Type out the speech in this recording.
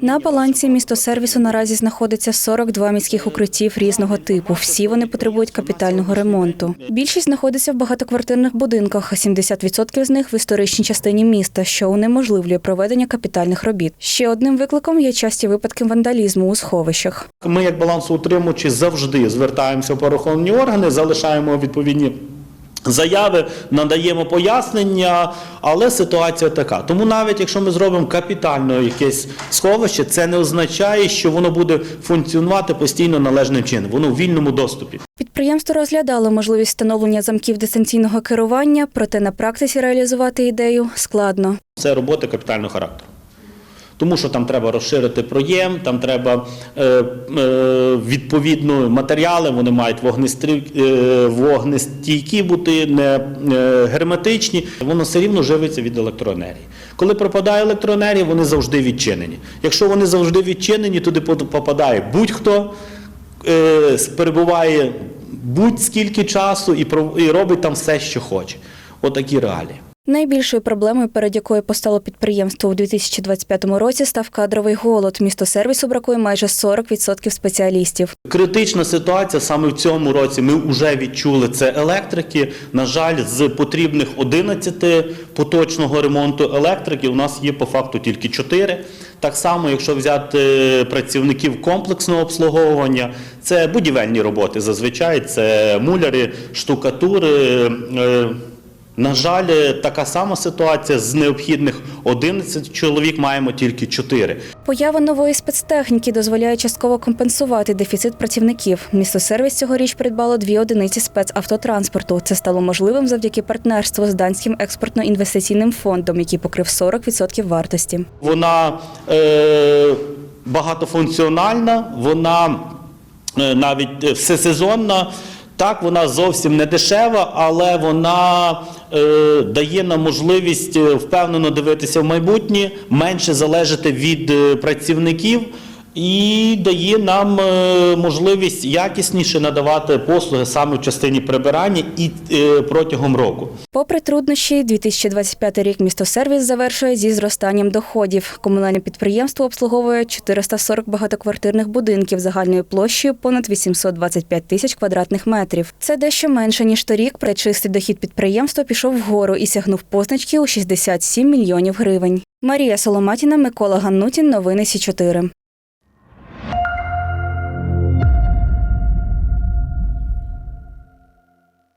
На балансі містосервісу наразі знаходиться 42 міських укриттів різного типу. Всі вони потребують капітального ремонту. Більшість знаходиться в багатоквартирних будинках, а 70% з них в історичній частині міста, що унеможливлює проведення капітальних робіт. Ще одним викликом є часті випадки вандалізму у сховищах. Ми, як балансоутримувачі, завжди звертаємося в правоохоронні органи, залишаємо відповідні. Заяви надаємо пояснення, але ситуація така. Тому навіть якщо ми зробимо капітально якесь сховище, це не означає, що воно буде функціонувати постійно належним чином. Воно в вільному доступі. Підприємство розглядало можливість встановлення замків дистанційного керування, проте на практиці реалізувати ідею складно. Це роботи капітального характеру. Тому що там треба розширити проєм, там треба е, е, відповідно матеріали, вони мають вогнестрі, е, вогнестійкі бути, не е, герметичні. Воно все рівно живиться від електроенергії. Коли пропадає електроенергія, вони завжди відчинені. Якщо вони завжди відчинені, туди попадає будь-хто, е, перебуває будь-скільки часу і, і робить там все, що хоче. Отакі реалії. Найбільшою проблемою, перед якою постало підприємство у 2025 році, став кадровий голод. Місто сервісу бракує майже 40% спеціалістів. Критична ситуація саме в цьому році. Ми вже відчули це електрики. На жаль, з потрібних 11 поточного ремонту електрики у нас є по факту тільки 4. Так само, якщо взяти працівників комплексного обслуговування, це будівельні роботи зазвичай, це муляри, штукатури. Е, На жаль, така сама ситуація з необхідних 11 чоловік маємо тільки 4. Поява нової спецтехніки дозволяє частково компенсувати дефіцит працівників. Місто сервіс цьогоріч придбало дві одиниці спецавтотранспорту. Це стало можливим завдяки партнерству з данським експортно-інвестиційним фондом, який покрив 40% вартості. Вона е, багатофункціональна, вона е, навіть всесезонна. Так, вона зовсім не дешева, але вона е, дає нам можливість е, впевнено дивитися в майбутнє, менше залежати від е, працівників і дає нам е, можливість якісніше надавати послуги саме в частині прибирання і е, протягом року. Попри труднощі, 2025 рік місто сервіс завершує зі зростанням доходів. Комунальне підприємство обслуговує 440 багатоквартирних будинків загальною площею понад 825 тисяч квадратних метрів. Це дещо менше ніж торік. проте чистий дохід підприємства пішов вгору і сягнув позначки у 67 мільйонів гривень. Марія Соломатіна, Микола Ганнутін. Новини Сі 4